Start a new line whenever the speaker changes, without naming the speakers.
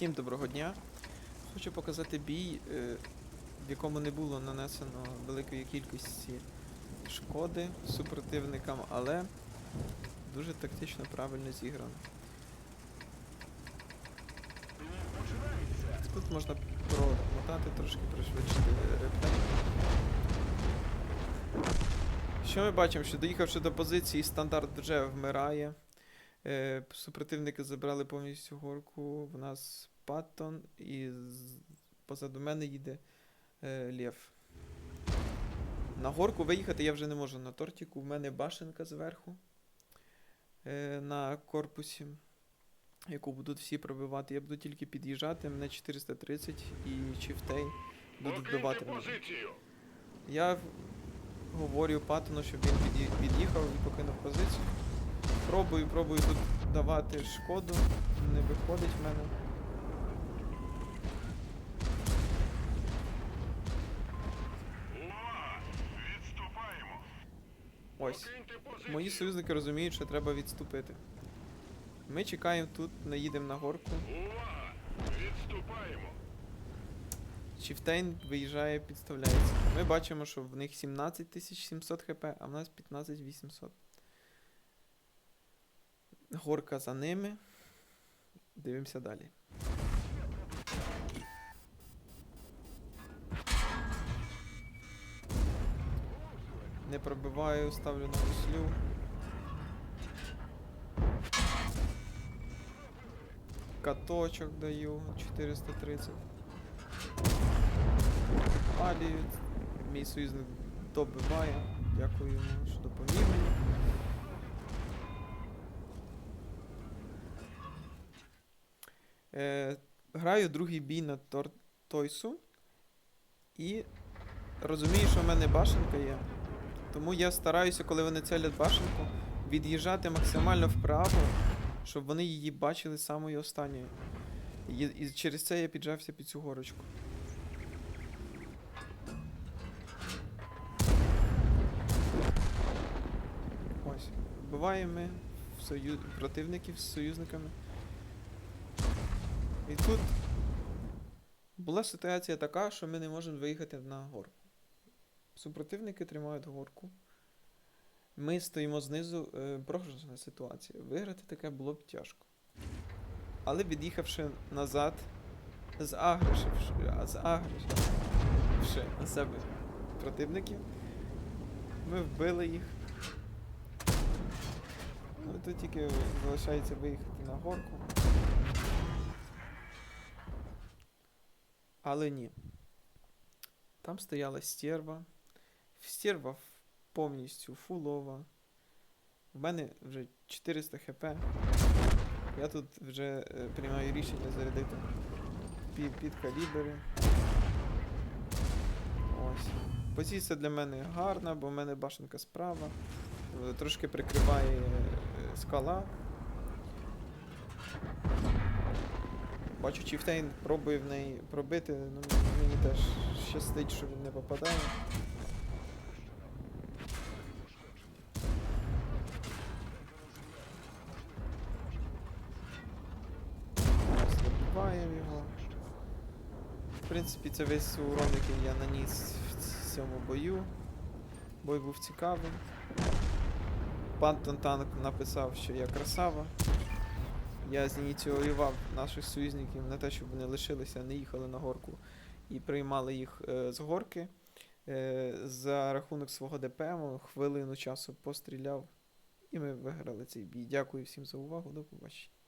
Всім доброго дня. Хочу показати бій, е, в якому не було нанесено великої кількості шкоди супротивникам, але дуже тактично правильно зіграно. Тут можна промотати трошки, пришвидшити реплей. Що ми бачимо? Що доїхавши до позиції, стандарт вже вмирає. Е, супротивники забрали повністю горку. В нас Паттон і з- позаду мене їде е, Лев. На горку виїхати я вже не можу на тортику. В мене башенка зверху е, на корпусі, яку будуть всі пробивати. Я буду тільки під'їжджати. Мене 430 і Чифтей будуть вбивати мене. Я говорю Паттону, щоб він під'їхав і покинув позицію. Пробую, пробую тут давати шкоду. Не виходить в мене. Ось. Мої союзники розуміють, що треба відступити. Ми чекаємо тут, наїдемо на горку.
Відступаємо.
Чіфтейн виїжджає, підставляється. Ми бачимо, що в них 17700 хп, а в нас 15800. Горка за ними. Дивимося далі. Не пробиваю, ставлю на гуслю. Каточок даю 430. Алі, мій союзник добиває. Дякую йому, що допоміг мені. Е, граю другий бій на тор- Тойсу. І розумію, що в мене башенка є. Тому я стараюся, коли вони целять башенку, від'їжджати максимально вправо, щоб вони її бачили самою останньою. І, і через це я піджався під цю горочку. Ось. Вбиваємо ми сою... противників з союзниками. І тут була ситуація така, що ми не можемо виїхати на горку. Супротивники тримають горку. Ми стоїмо знизу, е, ситуація. Виграти таке було б тяжко. Але від'їхавши назад, загрішивши, а загрішивши на себе противників, ми вбили їх. Ну тут тільки залишається виїхати на горку. Але ні. Там стояла стерва. Стерва повністю фулова. В мене вже 400 хп. Я тут вже е, приймаю рішення зарядити під, під калібри. Ось. Позиція для мене гарна, бо в мене башенка справа. Е, Трошки прикриває е, скала. Бачу, Чіфтейн пробує в неї пробити, ну мені теж щастить, що він не попадає. Його. В принципі, це весь урон, який я наніс в цьому бою. Бой був цікавий. Пантон Танк написав, що я красава. Я зініціював наших союзників на те, щоб вони лишилися, не їхали на горку і приймали їх е, з горки. Е, за рахунок свого ДПМ хвилину часу постріляв, і ми виграли цей бій. Дякую всім за увагу. До побачення.